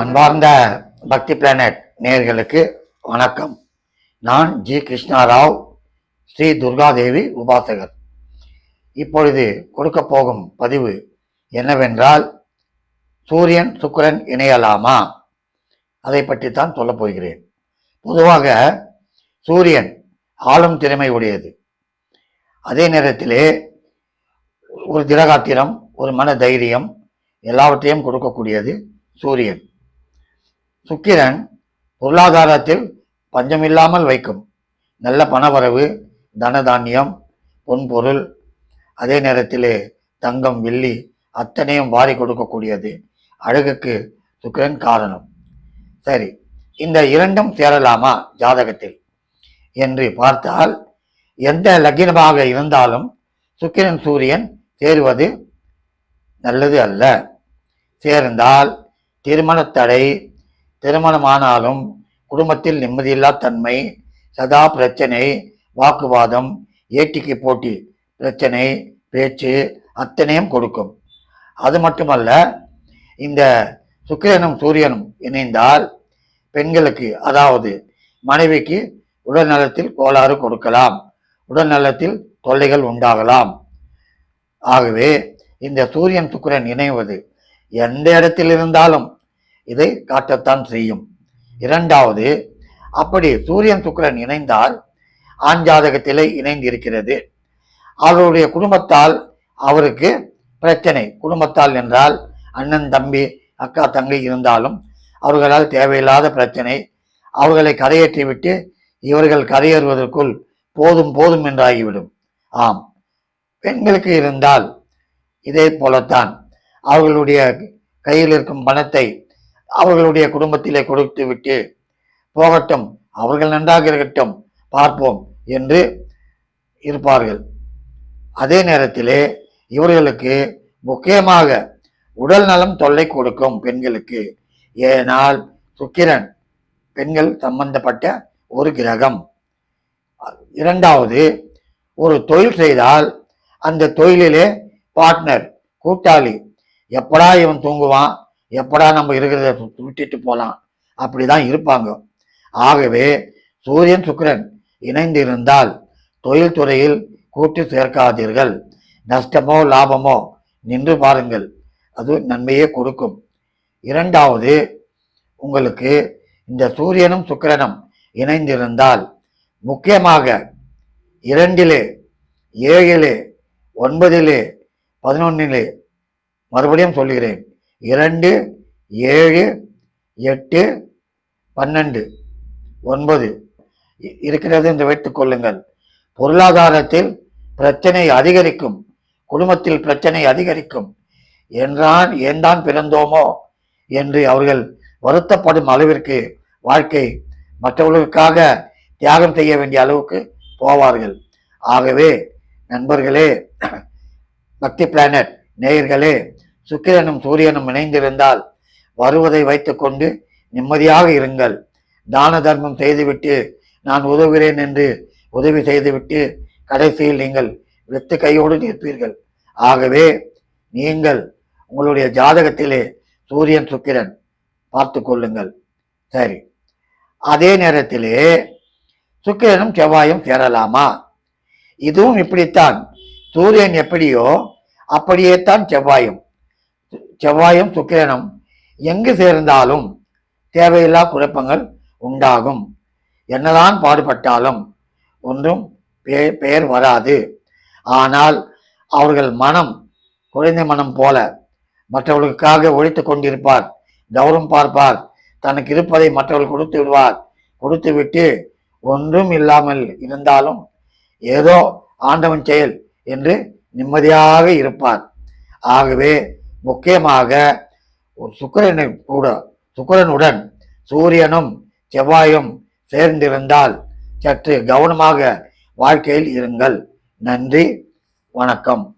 அன்பார்ந்த பக்தி பிளானட் நேயர்களுக்கு வணக்கம். நான் ஜி கிருஷ்ணாராவ் ஸ்ரீ துர்காதேவி உபாசகர். இப்பொழுது கொடுக்க போகும் பதிவு என்னவென்றால் சூரியன் சுக்கிரன் இணையலாமா? அதை பற்றி தான் சொல்லப் போகிறேன். பொதுவாக சூரியன் ஆளும் திறமை உடையது. அதே நேரத்திலே ஒரு திரகாத்திரம் ஒரு மன தைரியம் எல்லாவற்றையும் கொடுக்கக்கூடியது சூரியன். சுக்கிரன் பொருளாதாரத்தில் பஞ்சமில்லாமல் வைக்கும். நல்ல பணவரவு தனதானியம் பொன்பொருள். அதே நேரத்திலே தங்கம் வெள்ளி அத்தனையும் வாரி கொடுக்கக்கூடியது. அழகுக்கு சுக்கிரன் காரணம். சரி இந்த இரண்டும் சேரலாமா ஜாதகத்தில்? என்று பார்த்தால் எந்த லக்னமாக இருந்தாலும் சுக்கிரன் சூரியன் சேருவது நல்லது அல்ல. சேர்ந்தால் திருமணத்தடை திருமணமானாலும் குடும்பத்தில் நிம்மதியில்லா தன்மை சதா பிரச்சனை வாக்குவாதம் ஏட்டிக்கு போட்டி பிரச்சனை பேச்சு அத்தனையும் கொடுக்கும். அது மட்டுமல்ல இந்த சுக்கிரனும் சூரியனும் இணைந்தால் பெண்களுக்கு அதாவது மனைவிக்கு உடல் நலத்தில் கோளாறு கொடுக்கலாம் உடல் நலத்தில் தொல்லைகள் உண்டாகலாம். ஆகவே இந்த சூரியன் சுக்கிரன் இணைவது எந்த இடத்தில் இருந்தாலும் இதை காட்டத்தான் செய்யும். இரண்டாவது அப்படி சூரியன் சுக்கரன் இணைந்தால் ஆண் ஜாதகத்திலே இணைந்திருக்கிறது. அவருடைய குடும்பத்தால் அவருக்கு பிரச்சனை. குடும்பத்தால் என்றால் அண்ணன் தம்பி அக்கா தங்கை இருந்தாலும் அவர்களால் தேவையில்லாத பிரச்சனை. அவர்களை கரையேற்றி விட்டு இவர்கள் கரையேறுவதற்குள் போதும் போதும் என்றாகிவிடும். ஆம். பெண்களுக்கு இருந்தால் இதே போலத்தான். அவர்களுடைய கையில் இருக்கும் பணத்தை அவர்களுடைய குடும்பத்திலே கொடுத்து விட்டு போகட்டும் அவர்கள் நன்றாக இருக்கட்டும் பார்ப்போம் என்று இருப்பார்கள். அதே நேரத்திலே இவர்களுக்கு முக்கியமாக உடல் நலம் தொல்லை கொடுக்கும் பெண்களுக்கு ஏனால் சுக்கிரன் பெண்கள் சம்பந்தப்பட்ட ஒரு கிரகம். இரண்டாவது ஒரு தொழில் செய்தால் அந்த தொழிலிலே பார்ட்னர் கூட்டாளி எப்படா இவன் தூங்குவான்? எப்படா நம்ம இருக்கிறத விட்டுட்டு போகலாம் அப்படிதான் இருப்பாங்க. ஆகவே சூரியன் சுக்கிரன் இணைந்து இருந்தால் கூட்டு சேர்க்காதீர்கள். நஷ்டமோ லாபமோ நின்று பாருங்கள். அது நன்மையே கொடுக்கும். இரண்டாவது உங்களுக்கு இந்த சூரியனும் சுக்கிரனும் இணைந்திருந்தால் முக்கியமாக இரண்டிலே ஏழிலே ஒன்பதிலே பதினொன்னிலே மறுபடியும் சொல்கிறேன் இரண்டு ஏழு எட்டு பன்னெண்டு ஒன்பது. இருக்கிறது என்று வைத்துக் கொள்ளுங்கள். பொருளாதாரத்தில் பிரச்சனை அதிகரிக்கும். குடும்பத்தில் பிரச்சனை அதிகரிக்கும். என்றான் ஏன்தான் பிறந்தோமோ? என்று அவர்கள் வருத்தப்படும் அளவிற்கு வாழ்க்கை மற்றவர்களுக்காக தியாகம் செய்ய வேண்டிய அளவுக்கு போவார்கள். ஆகவே நண்பர்களே பக்தி பிளானட் நேயர்களே சுக்கிரனும் சூரியனும் இணைந்திருந்தால் வருவதை வைத்துக்கொண்டு நிம்மதியாக இருங்கள். தான தர்மம் செய்துவிட்டு நான் உதவுகிறேன் என்று உதவி செய்துவிட்டு கடைசியில் நீங்கள் வெத்து கையோடு நிற்பீர்கள். ஆகவே நீங்கள் உங்களுடைய ஜாதகத்திலே சூரியன் சுக்கிரன் பார்த்து கொள்ளுங்கள். சரி. அதே நேரத்திலே சுக்கிரனும் செவ்வாயும் சேரலாமா? இதுவும் இப்படித்தான். சூரியன் எப்படியோ அப்படியே தான் செவ்வாயும். செவ்வாயும் சுக்கிரனும் எங்கு சேர்ந்தாலும் தேவையில்லா குழப்பங்கள் உண்டாகும். என்னதான் பாடுபட்டாலும் ஒன்றும் பெ- பெயர் வராது. ஆனால் அவர்கள் மனம் குழந்தை மனம் போல மற்றவர்களுக்காக ஒழித்து கொண்டிருப்பார் கௌரவம் பார்ப்பார் தனக்கு இருப்பதை மற்றவர்கள் கொடுத்து விடுவார் கொடுத்து விட்டு ஒன்றும் இல்லாமல் இருந்தாலும் ஏதோ ஆண்டவன் செயல் என்று நிம்மதியாக இருப்பார். ஆகவே முக்கியமாக ஒரு கூட சுக்கிரனுடன் சூரியனும் செவ்வாயும் சேர்ந்திருந்தால் சற்று கவனமாக வாழ்க்கையில் இருங்கள். நன்றி வணக்கம்.